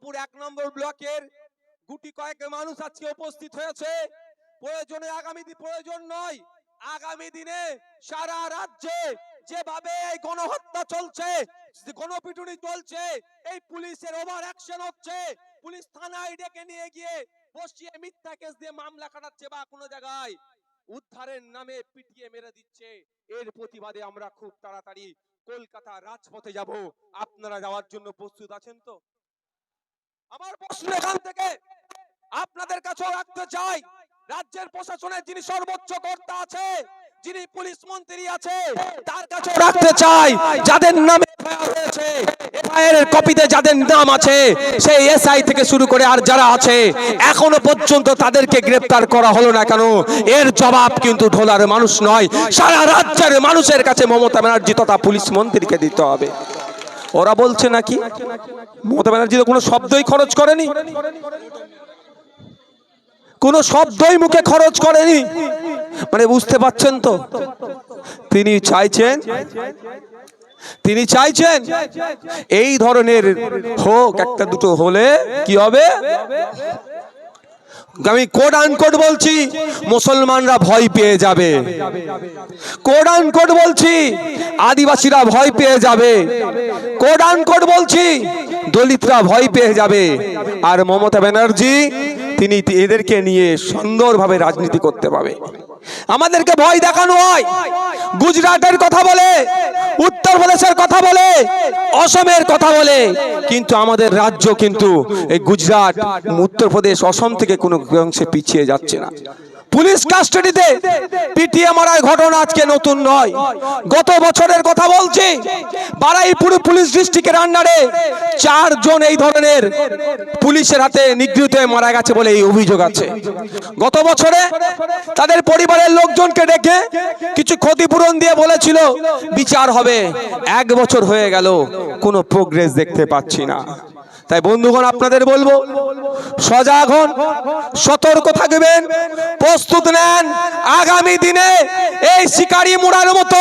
দুর্গাপুর এক নম্বর ব্লকের গুটি কয়েক মানুষ আজকে উপস্থিত হয়েছে। প্রয়োজনে আগামী দিন প্রয়োজন নয়, আগামী দিনে সারা রাজ্যে যেভাবে এই গণহত্যা চলছে, গণপিটুনি চলছে, এই পুলিশের ওভার অ্যাকশন হচ্ছে, পুলিশ থানায় ডেকে নিয়ে গিয়ে বসিয়ে মিথ্যা কেস দিয়ে মামলা কাটাচ্ছে বা কোনো জায়গায় উদ্ধারের নামে পিটিয়ে মেরে দিচ্ছে। এর প্রতিবাদে আমরা খুব তাড়াতাড়ি কলকাতা রাজপথে যাব। আপনারা যাওয়ার জন্য প্রস্তুত আছেন তো? আমার প্রশ্ন এখান থেকে। আপনাদের কাছেও রাখতে চাই, রাজ্যের প্রশাসনের যিনি সর্বোচ্চ কর্তা আছে, যিনি পুলিশ মন্ত্রী আছে, তার কাছেও রাখতে চাই, যাদের নামে কপিতে যাদের নাম আছে, সেই এসআই থেকে শুরু করে আর যারা আছে, এখনও পর্যন্ত তাদেরকে গ্রেফতার করা হলো না কেন? এর জবাব কিন্তু ঢোলার মানুষ নয়, সারা রাজ্যের মানুষের কাছে মমতা ব্যানার্জি তথা পুলিশ মন্ত্রীকে দিতে হবে। ওরা বলছে নাকি? মমতা ব্যানার্জি তো কোনো শব্দই খরচ করেনি। কোনো শব্দই মুখে খরচ করেনি। মানে বুঝতে পারছেন তো? তিনি চাইছেন তিনি চাইছেন, এই ধরনের হোক, একটা দুটো হলে কি হবে? আমি কোড আনকোড বলছি, মুসলমানরা ভয় পেয়ে যাবে। কোড আনকোড বলছি, আদিবাসীরা ভয় পেয়ে যাবে। কোড আনকোড বলছি, দলিতরা ভয় পেয়ে যাবে। আর মমতা ব্যানার্জি, তিনি এদেরকে নিয়ে সুন্দরভাবে রাজনীতি করতে পাবে আমাদেরকে ভয় দেখানো হয়। গুজরাটের কথা বলে উত্তরপ্রদেশের কথা বলে, অসমের কথা বলে। কিন্তু আমাদের রাজ্য কিন্তু এই গুজরাট উত্তরপ্রদেশ অসম থেকে কোনো অংশে পিছিয়ে যাচ্ছে না। পুলিশ কাস্টাডিতে পিটিয়ে মারার ঘটনা আজকে নতুন নয়। গত বছরের কথা বলছি, বারাইপুর পুলিশ ডিস্ট্রিক্টের আন্ডারে চারজন এই ধরনের পুলিশের হাতে নিগৃহীত হয়ে মারা গেছে বলে এই অভিযোগ আছে। গত বছরে তাদের পরিবারের লোকজনকে ডেকে কিছু ক্ষতিপূরণ দিয়ে বলেছিল, বিচার হবে। এক বছর হয়ে গেল, কোনো প্রোগ্রেস দেখতে পাচ্ছি না। তাই বন্ধুগণ, আপনাদের বলব সজাগ হন, সতর্ক থাকবেন, প্রস্তুত নেন। আগামী দিনে এই শিকারি মুড়ার মতো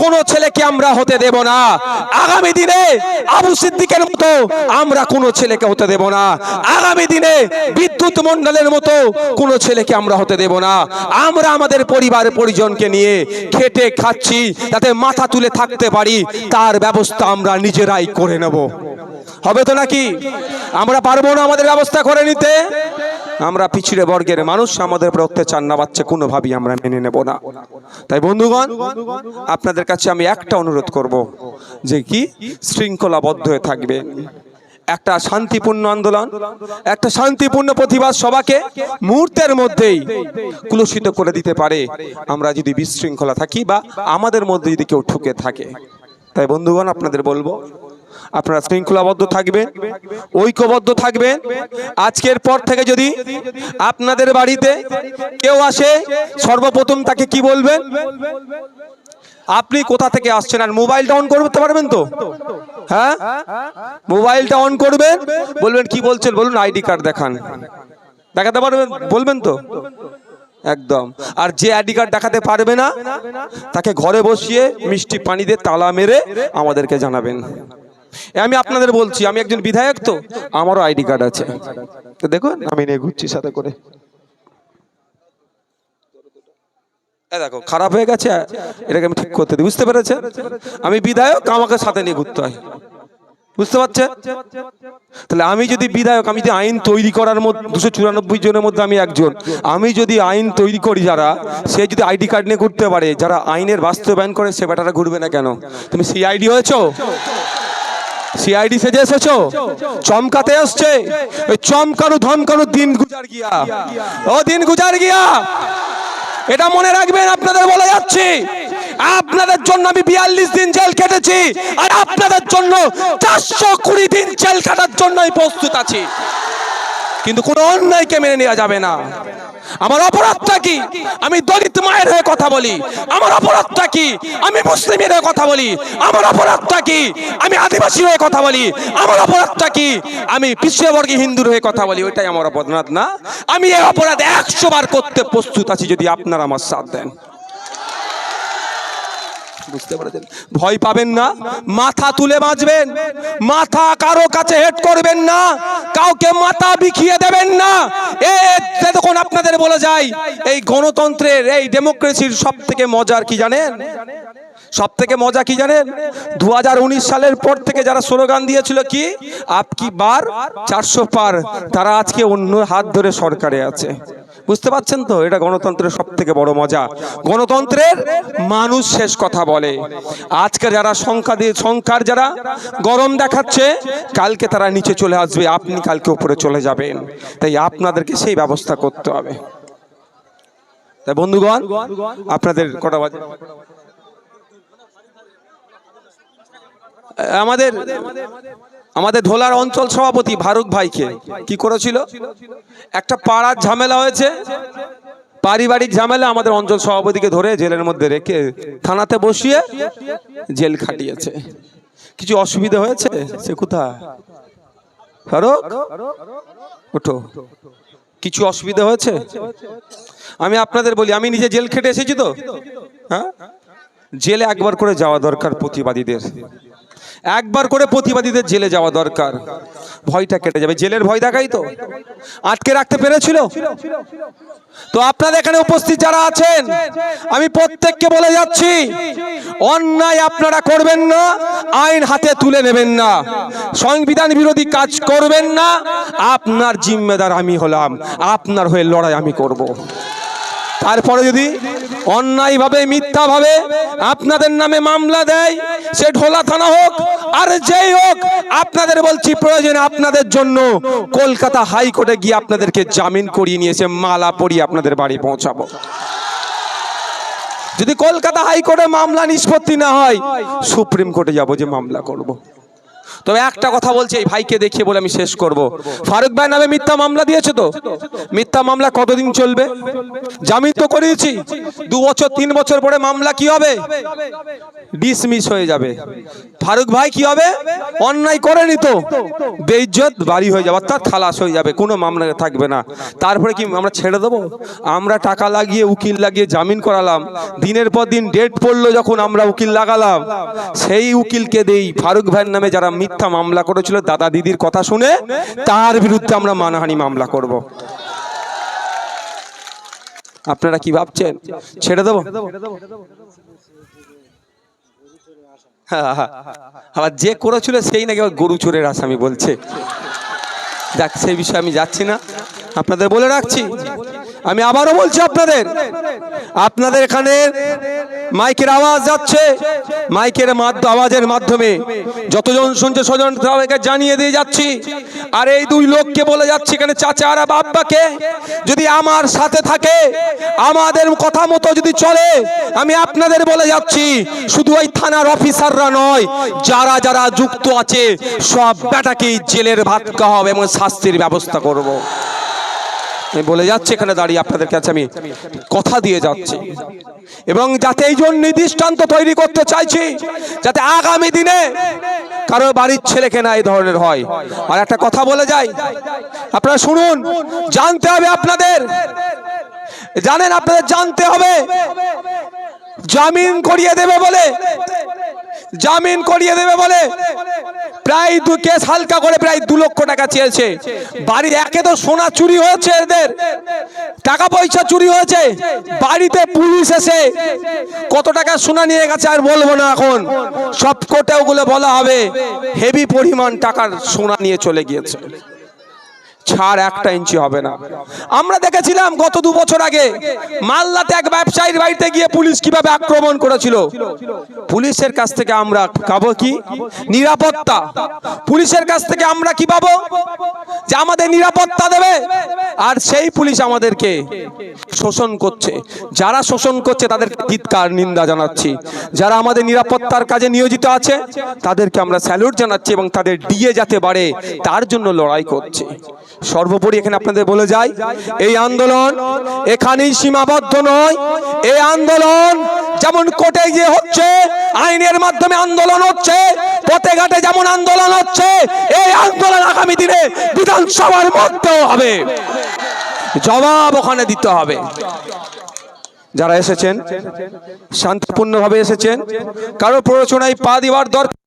কোন ছেলেকে আমরা হতে দেব না। আগামী দিনে আবু সিদ্দিকের মতো আমরা কোন ছেলেকে হতে দেব না। আগামী দিনে বিদ্যুৎ মণ্ডলের মতো কোন ছেলেকে আমরা হতে দেব না। আমরা আমাদের পরিবার পরিজনকে নিয়ে খেটে খাচ্ছি যাতে মাথা তুলে থাকতে পারি, তার ব্যবস্থা আমরা নিজেরাই করে নেব। হবে তো নাকি? আমরা পারব না আমাদের ব্যবস্থা করে নিতে? আমরা পিছিয়ে বর্গের মানুষ, আমাদের উপরে অত্যাচার না পাচ্ছে কোনোভাবেই আমরা মেনে নেব না। তাই বন্ধুগণ, আপনাদের কাছে আমি একটা অনুরোধ করব যে কি? শৃঙ্খলাবদ্ধ হয়ে থাকবে। একটা শান্তিপূর্ণ আন্দোলন, একটা শান্তিপূর্ণ প্রতিবাদ সবাকে মুহূর্তের মধ্যেই কুলসিত করে দিতে পারে। আমরা যদি বিশৃঙ্খলা থাকি বা আমাদের মধ্যে যদি কেউ ঠুকে থাকে। তাই বন্ধুগণ, আপনাদের বলব আপনারা শৃঙ্খলাবদ্ধ থাকবেন ঐক্যবদ্ধ থাকবেন আজকের পর থেকে যদি আপনাদের বাড়িতে কেউ আসে, সর্বপ্রথম তাকে কি বলবেন আপনি কোথা থেকে আসছেন? আর মোবাইলটা অন করতে পারবেন তো? হ্যাঁ? মোবাইলটা অন করবেন, বলবেন, কি বলছেন? বলুন, আইডি কার্ড দেখান। দেখাতে পারবেন? বলবেন তো? একদম। আর যে আইডি কার্ড দেখাতে পারবে না, তাকে ঘরে বসিয়ে মিষ্টি পানি দিয়ে তালা মেরে আমাদেরকে জানাবেন। আমি আপনাদের বলছি, আমি একজন বিধায়ক তো, আমারও আইডি কার্ড আছে। দেখুন, আমি নিয়ে ঘুরছি সাথে করে। দেখো, খারাপ হয়ে গেছে, এটাকে আমি ঠিক করতে দিই। বুঝতে পেরেছেন? আমি বিধায়ক, আমাকে সাথে নিয়ে ঘুরতে হয়। বুঝতে পারছেন? তাহলে আমি যদি বিধায়ক, আমি যদি আইন তৈরি করার মধ্যে, দুশো চুরানব্বই জনের মধ্যে আমি একজন, আমি যদি আইন তৈরি করি যারা, সে যদি আইডি কার্ড নিয়ে ঘুরতে পারে, যারা আইনের বাস্তবায়ন করে, সে বেটারা ঘুরবে না কেন? তুমি সিআইডি হয়েছো? সিআইডি সেজে এসেছ? চমকাতে আসছে ওই চমকানো ধমকানো দিন গুজার গিয়া। ও দিন গুজার গিয়া। এটা মনে রাখবেন আপনাদের বলে যাচ্ছি। আপনাদের জন্য আমি বিয়াল্লিশ দিন জেল কেটেছি আর আপনাদের জন্য চারশো কুড়ি দিন জেল কাটার জন্যই আমি প্রস্তুত আছি। কিন্তু কোনো অন্যায়কে মেনে নেওয়া যাবে না। আমার অপরাধটা কি? আমি দলিত মায়ের হয়ে কথা বলি। আমার অপরাধটা কি? আমি মুসলিমের হয়ে কথা বলি। আমার অপরাধটা কি? আমি আদিবাসী হয়ে কথা বলি। আমার অপরাধটা কি? আমি পিছিয়েবর্গী হিন্দুর হয়ে কথা বলি। ওইটাই আমার অপরাধ না। আমি এই অপরাধ একশো বার করতে প্রস্তুত আছি যদি আপনারা আমার সাথ দেন। বুঝতে পেরেছেন? ভয় পাবেন না, মাথা তুলে বাঁচবেন, মাথা কারও কাছে হেড করবেন না, কাউকে মাথা বিখিয়ে দেবেন না। এ দেখুন, আপনাদের বলে যাই, এই গণতন্ত্রের, এই ডেমোক্রেসির সব থেকে মজার কি জানেন? সব থেকে মজা কি জানেন? দু হাজার উনিশ সালের পর থেকে যারা স্লোগান দিয়েছিল কি? আপ কি বার? চারশো পার। তারা আজকে অন্য হাত ধরে সরকারে আছে। বুঝতে পারছেন তো? এটা গণতন্ত্রের সব থেকে বড় মজা। গণতন্ত্রের মানুষ শেষ কথা বলে। আজকে যারা সংখ্যা দিয়ে, সংখ্যার যারা গরম দেখাচ্ছে, কালকে তারা নিচে চলে আসবে। আপনি কালকে উপরে চলে যাবেন। তাই আপনাদেরকে সেই ব্যবস্থা করতে হবে। তাই বন্ধুগণ, আপনাদের কটা বাজে? আমাদের আমাদের ধোলার অঞ্চল সভাপতি ফারুক ভাইকে কি করেছিল? একটা পাড়ার ঝামেলা হয়েছে। পারিবারিক ঝামেলা আমাদের অঞ্চল সভাপতিকে ধরে জেলের মধ্যে রেখে থানাতে বসিয়ে জেল খাটিয়েছে। কিছু অসুবিধা হয়েছে? সে কোথায়? ওঠো। কিছু অসুবিধা হয়েছে? আমি আপনাদের বলি, আমি নিজে জেল খেটে এসেছি তো? হ্যাঁ? জেলে একবার করে যাওয়া দরকার প্রতিবাদীদের। একবার করে প্রতিবাদীদের জেলে যাওয়া দরকার। ভয়টা কেটে যাবে। জেলের ভয় দেখাই তো। আটকে রাখতে পেরেছিল? তো আপনাদের এখানে উপস্থিত যারা আছেন, আমি প্রত্যেককে বলে যাচ্ছি, অন্যায় আপনারা করবেন না, আইন হাতে তুলে নেবেন না। সংবিধান বিরোধী কাজ করবেন না, আপনার জিম্মেদার আমি হলাম। আপনার হয়ে লড়াই আমি করব। তারপরে যদি অন্যায়ভাবে, মিথ্যাভাবে আপনাদের নামে মামলা দেয়, সে ঢোলা থানা হোক আর যেই হোক, আপনাদের বলছি প্রয়োজনে আপনাদের জন্য কলকাতা হাইকোর্টে গিয়ে আপনাদেরকে জামিন করিয়ে নিয়েছে মালা পরিয়ে আপনাদের বাড়ি পৌঁছাবো যদি কলকাতা হাইকোর্টে মামলা নিষ্পত্তি না হয়, সুপ্রিম কোর্টে যাব যে মামলা করব। তবে একটা কথা বলছি, এই ভাইকে দেখিয়ে বলে আমি শেষ করব। ফারুক ভাই নামে মিথ্যা মামলা দিয়েছে তো? মিথ্যা মামলা কতদিন চলবে? জামিন তো করিয়েছি। দু বছর, তিন বছর পরে মামলা কি হবে? ডিসমিস হয়ে যাবে। ফারুক ভাই কি হবে? অন্যায় করেনি তো? বেইজ্জত, বাড়ি হয়ে যাবে, অর্থাৎ খালাস হয়ে যাবে, কোনো মামলা থাকবে না। তারপরে কি আমরা ছেড়ে দেবো? আমরা টাকা লাগিয়ে, উকিল লাগিয়ে জামিন করালাম। দিনের পর দিন ডেট পড়ল যখন আমরা উকিল লাগালাম। সেই উকিলকে দেই, ফারুক ভাইয়ের নামে যারা মিথ্যা মামলা করেছিল দাদা দিদির কথা শুনে তার বিরুদ্ধে আমরা মানহানি মামলা করব আপনারা কি ভাবছেন ছেড়ে দেবো আবার যে করেছিল সেই নাকি গরু চোরের আসামি বলছে যাক সেই বিষয়ে আমি যাচ্ছি না আপনাদের বলে রাখছি আমি আবারও বলছি আপনাদের। আপনাদের এখানে মাইকের আওয়াজ যাচ্ছে। মাইকের আওয়াজের মাধ্যমে যতজন শুনছে স্বজন সবাইকে জানিয়ে দিয়ে যাচ্ছি। আর এই দুই লোককে বলে যাচ্ছি এখানে চাচা আর বাব্বাকে যদি আমার সাথে থাকে, আমাদের কথা মতো যদি চলে, আমি আপনাদের বলে যাচ্ছি, শুধু ওই থানার অফিসাররা নয়, যারা যারা যুক্ত আছে, সব বেটাকেই জেলের ভাত খাওয়াবো এবং শাস্তির ব্যবস্থা করব। আমি বলে যাচ্ছি, এখানে দাঁড়িয়ে আপনাদের কাছে আমি কথা দিয়ে যাচ্ছি। এবং যাতে এই জন্য দৃষ্টান্ত তৈরি করতে চাইছি, যাতে আগামী দিনে কারও বাড়ির ছেলেকে না এই ধরনের হয়। আর একটা কথা বলে যাই, আপনারা শুনুন, জানতে হবে আপনাদের। জানেন, আপনাদের জানতে হবে, জামিন করিয়ে দেবে বলে, জামিন করিয়ে দেবে বলে প্রায় দু কেস হালকা করে প্রায় দু লক্ষ টাকা চেয়েছে। বাড়ির একে তো সোনা চুরি হয়েছে এদের। টাকা পয়সা চুরি হয়েছে। বাড়িতে পুলিশ এসে কত টাকা সোনা নিয়ে গেছে আর বলব না এখন। সব কোটে ওগুলো বলা হবে হেভি পরিমাণ টাকার সোনা নিয়ে চলে গিয়েছে। ছাড় একটা ইঞ্চি হবে না। আমরা দেখেছিলাম গত দু বছর আগে মালদাতে এক ব্যবসায়ীর বাড়িতে গিয়ে পুলিশ কীভাবে আক্রমণ করেছিল। পুলিশের কাছ থেকে আমরা পাবো কি? নিরাপত্তা। পুলিশের কাছ থেকে আমরা কি পাবো? যে আমাদের নিরাপত্তা দেবে। আর সেই পুলিশ আমাদেরকে শোষণ করছে। যারা শোষণ করছে তাদের চিৎকার, নিন্দা জানাচ্ছি। যারা আমাদের নিরাপত্তার কাজে নিয়োজিত আছে, তাদেরকে আমরা স্যালুট জানাচ্ছি এবং তাদের ডিএ যাতে বাড়ে, তার জন্য লড়াই করছি। সর্বোপরি এখানে আপনাদের বলে যাই, এই আন্দোলন এখানেই সীমাবদ্ধ নয়। এই আন্দোলন যেমন কোর্টে গিয়ে হচ্ছে, আইনের মাধ্যমে আন্দোলন হচ্ছে, পথে ঘাটে যেমন আন্দোলন হচ্ছে, এই আন্দোলন আগামী দিনে বিধানসভার মধ্যেও হবে। জবাব ওখানে দিতে হবে। যারা এসেছেন, শান্তিপূর্ণভাবে এসেছেন, কারও প্ররোচনায় পা দেওয়ার দরকার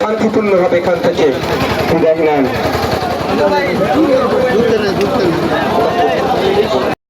শান্তিপূর্ণভাবে এখান থেকে ঘুরতে নেই ঘুরতে নেই